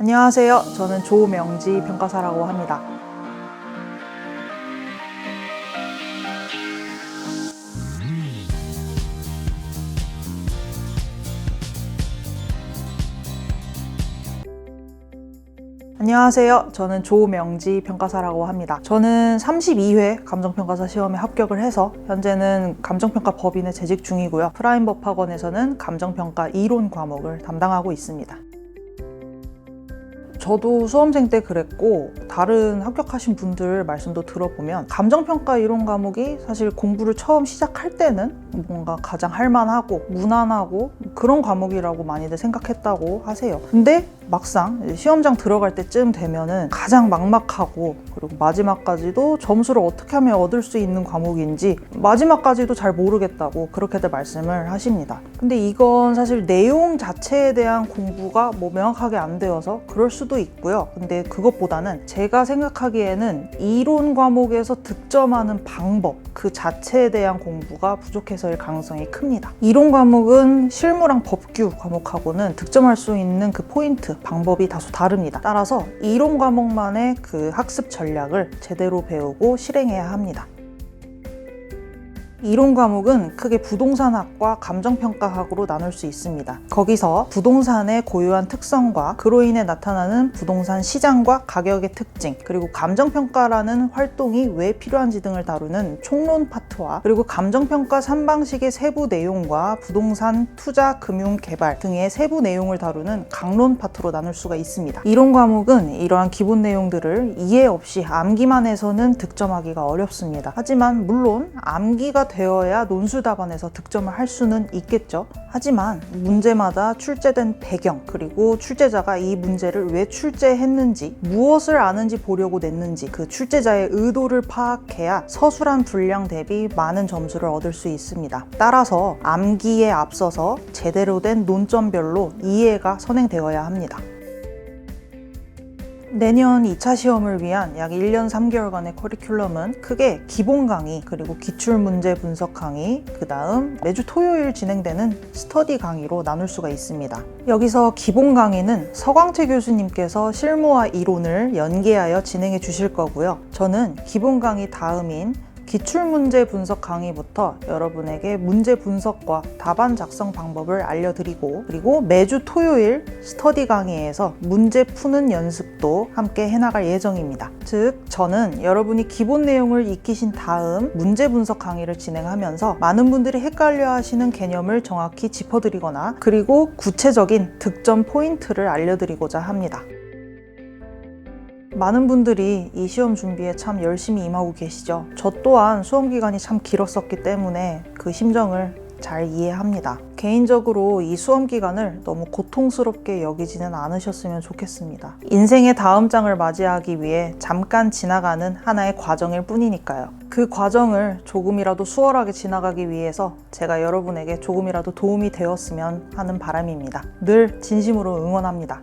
안녕하세요. 저는 조명지 평가사라고 합니다. 안녕하세요. 저는 조명지 평가사라고 합니다. 저는 32회 감정평가사 시험에 합격을 해서 현재는 감정평가 법인에 재직 중이고요. 프라임법학원에서는 감정평가 이론 과목을 담당하고 있습니다. 저도 수험생 때 그랬고 다른 합격하신 분들 말씀도 들어보면 감정평가 이론 과목이 사실 공부를 처음 시작할 때는 뭔가 가장 할만하고 무난하고 그런 과목이라고 많이들 생각했다고 하세요. 근데 막상 시험장 들어갈 때쯤 되면은 가장 막막하고 그리고 마지막까지도 점수를 어떻게 하면 얻을 수 있는 과목인지 마지막까지도 잘 모르겠다고 그렇게들 말씀을 하십니다. 근데 이건 사실 내용 자체에 대한 공부가 뭐 명확하게 안 되어서 그럴 수도 있고요. 근데 그것보다는 제가 생각하기에는 이론 과목에서 득점하는 방법 그 자체에 대한 공부가 부족해서일 가능성이 큽니다. 이론 과목은 실무랑 법규 과목하고는 득점할 수 있는 그 포인트 방법이 다소 다릅니다. 따라서 이론 과목만의 그 학습 전략을 제대로 배우고 실행해야 합니다. 이론 과목은 크게 부동산학과 감정평가학으로 나눌 수 있습니다. 거기서 부동산의 고유한 특성과 그로 인해 나타나는 부동산 시장과 가격의 특징, 그리고 감정평가라는 활동이 왜 필요한지 등을 다루는 총론 파트와 그리고 감정평가 3방식의 세부 내용과 부동산 투자, 금융, 개발 등의 세부 내용을 다루는 강론 파트로 나눌 수가 있습니다. 이론 과목은 이러한 기본 내용들을 이해 없이 암기만 해서는 득점하기가 어렵습니다. 하지만 물론 암기가 되어야 논술 답안에서 득점을 할 수는 있겠죠. 하지만 문제마다 출제된 배경 그리고 출제자가 이 문제를 왜 출제했는지 무엇을 아는지 보려고 냈는지 그 출제자의 의도를 파악해야 서술한 분량 대비 많은 점수를 얻을 수 있습니다. 따라서 암기에 앞서서 제대로 된 논점별로 이해가 선행되어야 합니다. 내년 2차 시험을 위한 약 1년 3개월간의 커리큘럼은 크게 기본 강의, 그리고 기출 문제 분석 강의, 그 다음 매주 토요일 진행되는 스터디 강의로 나눌 수가 있습니다. 여기서 기본 강의는 서광채 교수님께서 실무와 이론을 연계하여 진행해 주실 거고요. 저는 기본 강의 다음인 기출문제 분석 강의부터 여러분에게 문제 분석과 답안 작성 방법을 알려드리고 그리고 매주 토요일 스터디 강의에서 문제 푸는 연습도 함께 해나갈 예정입니다. 즉 저는 여러분이 기본 내용을 익히신 다음 문제 분석 강의를 진행하면서 많은 분들이 헷갈려 하시는 개념을 정확히 짚어드리거나 그리고 구체적인 득점 포인트를 알려드리고자 합니다. 많은 분들이 이 시험 준비에 참 열심히 임하고 계시죠. 저 또한 수험 기간이 참 길었었기 때문에 그 심정을 잘 이해합니다. 개인적으로 이 수험 기간을 너무 고통스럽게 여기지는 않으셨으면 좋겠습니다. 인생의 다음 장을 맞이하기 위해 잠깐 지나가는 하나의 과정일 뿐이니까요. 그 과정을 조금이라도 수월하게 지나가기 위해서 제가 여러분에게 조금이라도 도움이 되었으면 하는 바람입니다. 늘 진심으로 응원합니다.